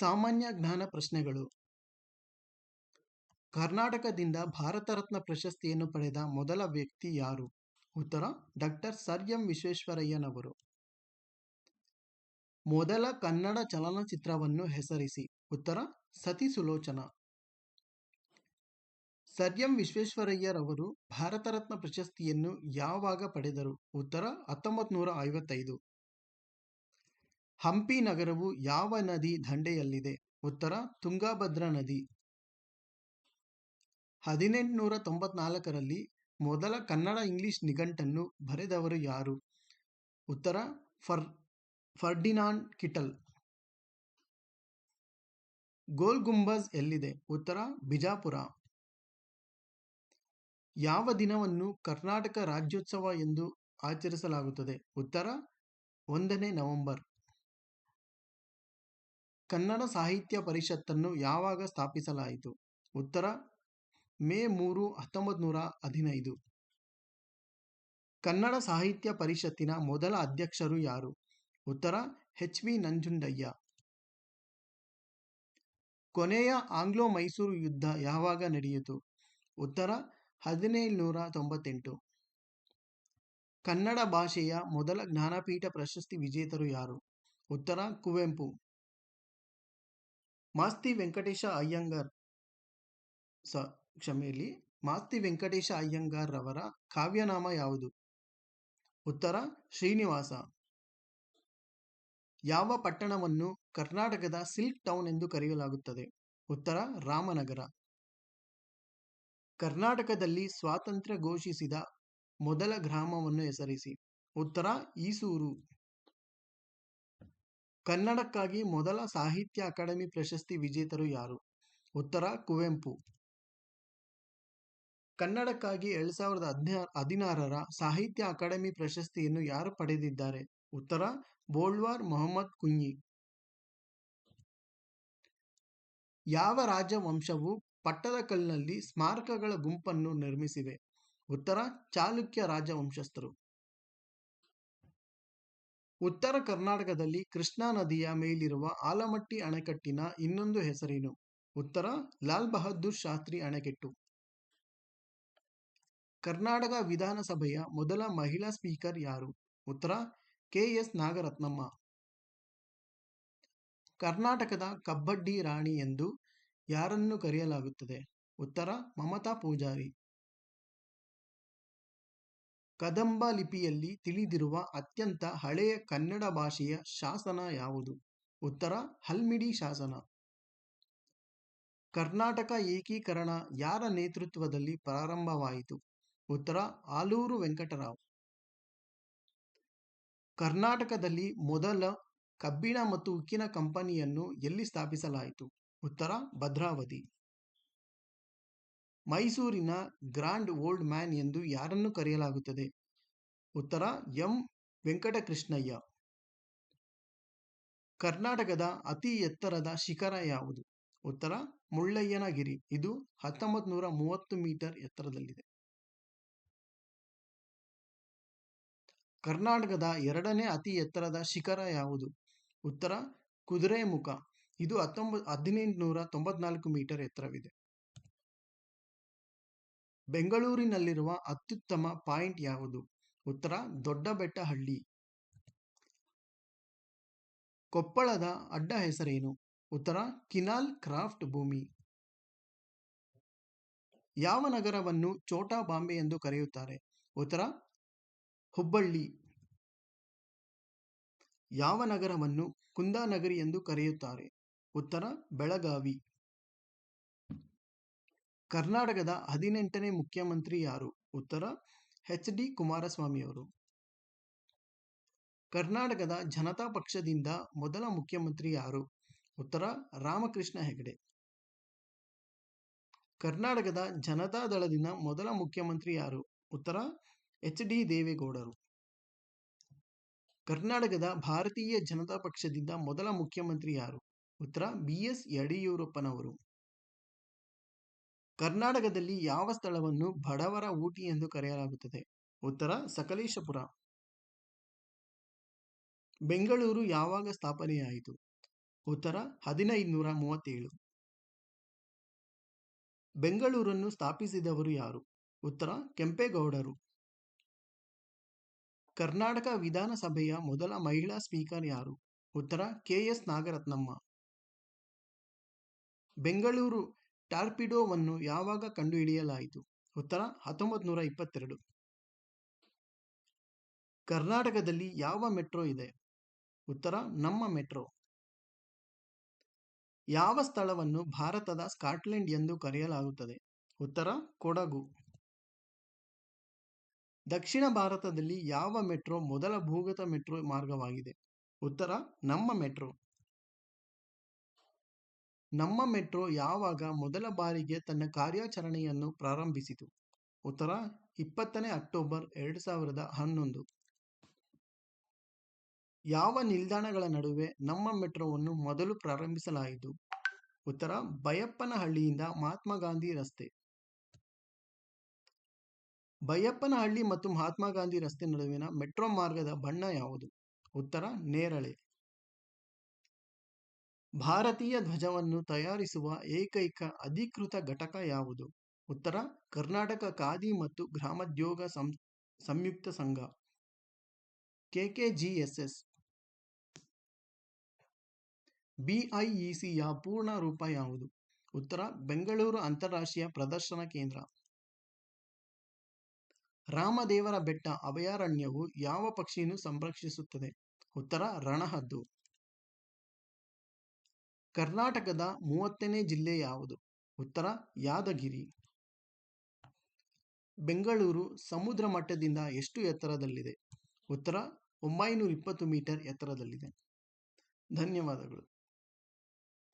ಸಾಮಾನ್ಯ ಜ್ಞಾನ ಪ್ರಶ್ನೆಗಳು. ಕರ್ನಾಟಕದಿಂದ ಭಾರತ ರತ್ನ ಪ್ರಶಸ್ತಿಯನ್ನು ಪಡೆದ ಮೊದಲ ವ್ಯಕ್ತಿ ಯಾರು? ಉತ್ತರ, ಡಾಕ್ಟರ್ ಸರ್ ಎಂ ವಿಶ್ವೇಶ್ವರಯ್ಯನವರು. ಮೊದಲ ಕನ್ನಡ ಚಲನಚಿತ್ರವನ್ನು ಹೆಸರಿಸಿ. ಉತ್ತರ, ಸತಿ ಸುಲೋಚನ. ಸರ್ ಎಂ ವಿಶ್ವೇಶ್ವರಯ್ಯರವರು ಭಾರತ ರತ್ನ ಪ್ರಶಸ್ತಿಯನ್ನು ಯಾವಾಗ ಪಡೆದರು? ಉತ್ತರ ಹತ್ತೊಂಬತ್ತು ನೂರ ಐವತ್ತೈದು. ಹಂಪಿ ನಗರವು ಯಾವ ನದಿ ದಂಡೆಯಲ್ಲಿದೆ? ಉತ್ತರ, ತುಂಗಭದ್ರಾ ನದಿ. ಹದಿನೆಂಟುನೂರ ತೊಂಬತ್ನಾಲ್ಕರಲ್ಲಿ ಮೊದಲ ಕನ್ನಡ ಇಂಗ್ಲಿಷ್ ನಿಘಂಟನ್ನು ಬರೆದವರು ಯಾರು? ಉತ್ತರ, ಫರ್, ಫರ್ಡಿನಾಂಡ್ ಕಿಟಲ್. ಗೋಲ್ ಗುಂಬಜ್ ಎಲ್ಲಿದೆ? ಉತ್ತರ, ಬಿಜಾಪುರ. ಯಾವ ದಿನವನ್ನು ಕರ್ನಾಟಕ ರಾಜ್ಯೋತ್ಸವ ಎಂದು ಆಚರಿಸಲಾಗುತ್ತದೆ? ಉತ್ತರ, ಒಂದನೇ ನವೆಂಬರ್. ಕನ್ನಡ ಸಾಹಿತ್ಯ ಪರಿಷತ್ತನ್ನು ಯಾವಾಗ ಸ್ಥಾಪಿಸಲಾಯಿತು? ಉತ್ತರ, ಮೇ ಮೂರು ಹತ್ತೊಂಬತ್ತು ನೂರ ಹದಿನೈದು. ಕನ್ನಡ ಸಾಹಿತ್ಯ ಪರಿಷತ್ತಿನ ಮೊದಲ ಅಧ್ಯಕ್ಷರು ಯಾರು? ಉತ್ತರ, ಎಚ್ ವಿ ನಂಜುಂಡಯ್ಯ. ಕೊನೆಯ ಆಂಗ್ಲೋ ಮೈಸೂರು ಯುದ್ಧ ಯಾವಾಗ ನಡೆಯಿತು? ಉತ್ತರ ಹದಿನೇಳುನೂರ ತೊಂಬತ್ತೆಂಟು. ಕನ್ನಡ ಭಾಷೆಯ ಮೊದಲ ಜ್ಞಾನಪೀಠ ಪ್ರಶಸ್ತಿ ವಿಜೇತರು ಯಾರು? ಉತ್ತರ, ಕುವೆಂಪು. ಮಾಸ್ತಿ ವೆಂಕಟೇಶ ಅಯ್ಯಂಗಾರ್ ಸ ಕ್ಷಮೆಯಲ್ಲಿ ಮಾಸ್ತಿ ವೆಂಕಟೇಶ ಅಯ್ಯಂಗಾರ್ ರವರ ಕಾವ್ಯನಾಮ ಯಾವುದು? ಉತ್ತರ, ಶ್ರೀನಿವಾಸ. ಯಾವ ಪಟ್ಟಣವನ್ನು ಕರ್ನಾಟಕದ ಸಿಲ್ಕ್ ಟೌನ್ ಎಂದು ಕರೆಯಲಾಗುತ್ತದೆ? ಉತ್ತರ, ರಾಮನಗರ. ಕರ್ನಾಟಕದಲ್ಲಿ ಸ್ವಾತಂತ್ರ್ಯ ಘೋಷಿಸಿದ ಮೊದಲ ಗ್ರಾಮವನ್ನು ಹೆಸರಿಸಿ. ಉತ್ತರ, ಈಸೂರು. ಕನ್ನಡಕ್ಕಾಗಿ ಮೊದಲ ಸಾಹಿತ್ಯ ಅಕಾಡೆಮಿ ಪ್ರಶಸ್ತಿ ವಿಜೇತರು ಯಾರು? ಉತ್ತರ, ಕುವೆಂಪು. ಕನ್ನಡಕ್ಕಾಗಿ ಎರಡ್ ಸಾವಿರದ ಹದಿನಾ ಹದಿನಾರರ ಸಾಹಿತ್ಯ ಅಕಾಡೆಮಿ ಪ್ರಶಸ್ತಿಯನ್ನು ಯಾರು ಪಡೆದಿದ್ದಾರೆ? ಉತ್ತರ, ಬೋಳ್ವಾರ್ ಮೊಹಮ್ಮದ್ ಕುಂಯಿ ಯಾವ ರಾಜವಂಶವು ಪಟ್ಟದಕಲ್ಲಿನಲ್ಲಿ ಸ್ಮಾರಕಗಳ ಗುಂಪನ್ನು ನಿರ್ಮಿಸಿವೆ? ಉತ್ತರ, ಚಾಲುಕ್ಯ ರಾಜವಂಶಸ್ಥರು. ಉತ್ತರ ಕರ್ನಾಟಕದಲ್ಲಿ ಕೃಷ್ಣಾ ನದಿಯ ಮೇಲಿರುವ ಆಲಮಟ್ಟಿ ಅಣೆಕಟ್ಟಿನ ಇನ್ನೊಂದು ಹೆಸರೇನು? ಉತ್ತರ, ಲಾಲ್ ಬಹದ್ದೂರ್ ಶಾಸ್ತ್ರಿ ಅಣೆಕಟ್ಟು. ಕರ್ನಾಟಕ ವಿಧಾನಸಭೆಯ ಮೊದಲ ಮಹಿಳಾ ಸ್ಪೀಕರ್ ಯಾರು? ಉತ್ತರ, ಕೆ ಎಸ್ ನಾಗರತ್ನಮ್ಮ. ಕರ್ನಾಟಕದ ಕಬ್ಬಡ್ಡಿ ರಾಣಿ ಎಂದು ಯಾರನ್ನು ಕರೆಯಲಾಗುತ್ತದೆ? ಉತ್ತರ, ಮಮತಾ ಪೂಜಾರಿ. ಕದಂಬ ಲಿಪಿಯಲ್ಲಿ ತಿಳಿದಿರುವ ಅತ್ಯಂತ ಹಳೆಯ ಕನ್ನಡ ಭಾಷೆಯ ಶಾಸನ ಯಾವುದು? ಉತ್ತರ, ಹಲ್ಮಿಡಿ ಶಾಸನ. ಕರ್ನಾಟಕ ಏಕೀಕರಣ ಯಾರ ನೇತೃತ್ವದಲ್ಲಿ ಪ್ರಾರಂಭವಾಯಿತು? ಉತ್ತರ, ಆಲೂರು ವೆಂಕಟರಾವ್. ಕರ್ನಾಟಕದಲ್ಲಿ ಮೊದಲ ಕಬ್ಬಿಣ ಮತ್ತು ಉಕ್ಕಿನ ಕಂಪನಿಯನ್ನು ಎಲ್ಲಿ ಸ್ಥಾಪಿಸಲಾಯಿತು? ಉತ್ತರ, ಭದ್ರಾವತಿ. ಮೈಸೂರಿನ ಗ್ರಾಂಡ್ ಓಲ್ಡ್ ಮ್ಯಾನ್ ಎಂದು ಯಾರನ್ನು ಕರೆಯಲಾಗುತ್ತದೆ? ಉತ್ತರ, ಎಂ. ವೆಂಕಟಕೃಷ್ಣಯ್ಯ. ಕರ್ನಾಟಕದ ಅತಿ ಎತ್ತರದ ಶಿಖರ ಯಾವುದು? ಉತ್ತರ, ಮುಳ್ಳಯ್ಯನಗಿರಿ. ಇದು ಹತ್ತೊಂಬತ್ತು ನೂರ ಮೂವತ್ತು ಮೀಟರ್ ಎತ್ತರದಲ್ಲಿದೆ. ಕರ್ನಾಟಕದ ಎರಡನೇ ಅತಿ ಎತ್ತರದ ಶಿಖರ ಯಾವುದು? ಉತ್ತರ, ಕುದುರೆಮುಖ. ಇದು ಹತ್ತೊಂಬತ್ತು ಹದಿನೆಂಟುನೂರ ತೊಂಬತ್ನಾಲ್ಕು ಮೀಟರ್ ಎತ್ತರವಿದೆ. ಬೆಂಗಳೂರಿನಲ್ಲಿರುವ ಅತ್ಯುತ್ತಮ ಪಾಯಿಂಟ್ ಯಾವುದು? ಉತ್ತರ, ದೊಡ್ಡಬೆಟ್ಟಹಳ್ಳಿ. ಕೊಪ್ಪಳದ ಅಡ್ಡ ಹೆಸರೇನು? ಉತ್ತರ, ಕಿನಾಲ್ ಕ್ರಾಫ್ಟ್ ಭೂಮಿ. ಯಾವ ನಗರವನ್ನು ಚೋಟಾ ಬಾಂಬೆ ಎಂದು ಕರೆಯುತ್ತಾರೆ? ಉತ್ತರ, ಹುಬ್ಬಳ್ಳಿ. ಯಾವ ನಗರವನ್ನು ಕುಂದಾನಗರಿ ಎಂದು ಕರೆಯುತ್ತಾರೆ? ಉತ್ತರ, ಬೆಳಗಾವಿ. ಕರ್ನಾಟಕದ ಹದಿನೆಂಟನೇ ಮುಖ್ಯಮಂತ್ರಿ ಯಾರು? ಉತ್ತರ ಎಚ್ ಡಿ ಕುಮಾರಸ್ವಾಮಿಯವರು ಕರ್ನಾಟಕದ ಜನತಾ ಪಕ್ಷದಿಂದ ಮೊದಲ ಮುಖ್ಯಮಂತ್ರಿ ಯಾರು? ಉತ್ತರ, ರಾಮಕೃಷ್ಣ ಹೆಗಡೆ. ಕರ್ನಾಟಕದ ಜನತಾ ದಳದಿಂದ ಮೊದಲ ಮುಖ್ಯಮಂತ್ರಿ ಯಾರು? ಉತ್ತರ ಎಚ್ ಡಿ ದೇವೇಗೌಡರು. ಕರ್ನಾಟಕದ ಭಾರತೀಯ ಜನತಾ ಪಕ್ಷದಿಂದ ಮೊದಲ ಮುಖ್ಯಮಂತ್ರಿ ಯಾರು? ಉತ್ತರ ಬಿ ಎಸ್ ಯಡಿಯೂರಪ್ಪನವರು. ಕರ್ನಾಟಕದಲ್ಲಿ ಯಾವ ಸ್ಥಳವನ್ನು ಬಡವರ ಊಟಿ ಎಂದು ಕರೆಯಲಾಗುತ್ತದೆ? ಉತ್ತರ, ಸಕಲೇಶಪುರ. ಬೆಂಗಳೂರು ಯಾವಾಗ ಸ್ಥಾಪನೆಯಾಯಿತು? ಉತ್ತರ ಹದಿನೈದುನೂರ ಮೂವತ್ತೇಳು ಬೆಂಗಳೂರನ್ನು ಸ್ಥಾಪಿಸಿದವರು ಯಾರು? ಉತ್ತರ, ಕೆಂಪೇಗೌಡರು. ಕರ್ನಾಟಕ ವಿಧಾನಸಭೆಯ ಮೊದಲ ಮಹಿಳಾ ಸ್ಪೀಕರ್ ಯಾರು? ಉತ್ತರ, ಕೆ ಎಸ್ ನಾಗರತ್ನಮ್ಮ. ಬೆಂಗಳೂರು ಟಾರ್ಪಿಡೋವನ್ನು ಯಾವಾಗ ಕಂಡುಹಿಡಿಯಲಾಯಿತು? ಉತ್ತರ ಹತ್ತೊಂಬತ್ತು ನೂರ ಇಪ್ಪತ್ತೆರಡು. ಕರ್ನಾಟಕದಲ್ಲಿ ಯಾವ ಮೆಟ್ರೋ ಇದೆ? ಉತ್ತರ, ನಮ್ಮ ಮೆಟ್ರೋ. ಯಾವ ಸ್ಥಳವನ್ನು ಭಾರತದ ಸ್ಕಾಟ್ಲೆಂಡ್ ಎಂದು ಕರೆಯಲಾಗುತ್ತದೆ? ಉತ್ತರ, ಕೊಡಗು. ದಕ್ಷಿಣ ಭಾರತದಲ್ಲಿ ಯಾವ ಮೆಟ್ರೋ ಮೊದಲ ಭೂಗತ ಮೆಟ್ರೋ ಮಾರ್ಗವಾಗಿದೆ? ಉತ್ತರ, ನಮ್ಮ ಮೆಟ್ರೋ. ನಮ್ಮ ಮೆಟ್ರೋ ಯಾವಾಗ ಮೊದಲ ಬಾರಿಗೆ ತನ್ನ ಕಾರ್ಯಾಚರಣೆಯನ್ನು ಪ್ರಾರಂಭಿಸಿತು? ಉತ್ತರ, ಇಪ್ಪತ್ತನೇ ಅಕ್ಟೋಬರ್ ಎರಡು ಸಾವಿರದ ಹನ್ನೊಂದು. ಯಾವ ನಿಲ್ದಾಣಗಳ ನಡುವೆ ನಮ್ಮ ಮೆಟ್ರೋವನ್ನು ಮೊದಲು ಪ್ರಾರಂಭಿಸಲಾಯಿತು? ಉತ್ತರ, ಬೈಯಪ್ಪನಹಳ್ಳಿಯಿಂದ ಮಹಾತ್ಮ ಗಾಂಧಿ ರಸ್ತೆ. ಬೈಯಪ್ಪನಹಳ್ಳಿ ಮತ್ತು ಮಹಾತ್ಮ ಗಾಂಧಿ ರಸ್ತೆ ನಡುವಿನ ಮೆಟ್ರೋ ಮಾರ್ಗದ ಬಣ್ಣ ಯಾವುದು? ಉತ್ತರ, ನೇರಳೆ. ಭಾರತೀಯ ಧ್ವಜವನ್ನು ತಯಾರಿಸುವ ಏಕೈಕ ಅಧಿಕೃತ ಘಟಕ ಯಾವುದು? ಉತ್ತರ, ಕರ್ನಾಟಕ ಖಾದಿ ಮತ್ತು ಗ್ರಾಮೋದ್ಯೋಗ ಸಂ, ಸಂಯುಕ್ತ ಸಂಘ. ಕೆಕೆಜಿಎಸ್ಎಸ್ ಬಿಐಇಸಿಯ ಪೂರ್ಣ ರೂಪ ಯಾವುದು? ಉತ್ತರ, ಬೆಂಗಳೂರು ಅಂತಾರಾಷ್ಟ್ರೀಯ ಪ್ರದರ್ಶನ ಕೇಂದ್ರ. ರಾಮದೇವರ ಬೆಟ್ಟ ಅಭಯಾರಣ್ಯವು ಯಾವ ಪಕ್ಷಿಯನ್ನು ಸಂರಕ್ಷಿಸುತ್ತದೆ? ಉತ್ತರ, ರಣಹದ್ದು. ಕರ್ನಾಟಕದ ಮೂವತ್ತನೇ ಜಿಲ್ಲೆ ಯಾವುದು? ಉತ್ತರ, ಯಾದಗಿರಿ. ಬೆಂಗಳೂರು ಸಮುದ್ರ ಮಟ್ಟದಿಂದ ಎಷ್ಟು ಎತ್ತರದಲ್ಲಿದೆ? ಉತ್ತರ, ಒಂಬೈನೂರ ಇಪ್ಪತ್ತು ಮೀಟರ್ ಎತ್ತರದಲ್ಲಿದೆ. ಧನ್ಯವಾದಗಳು.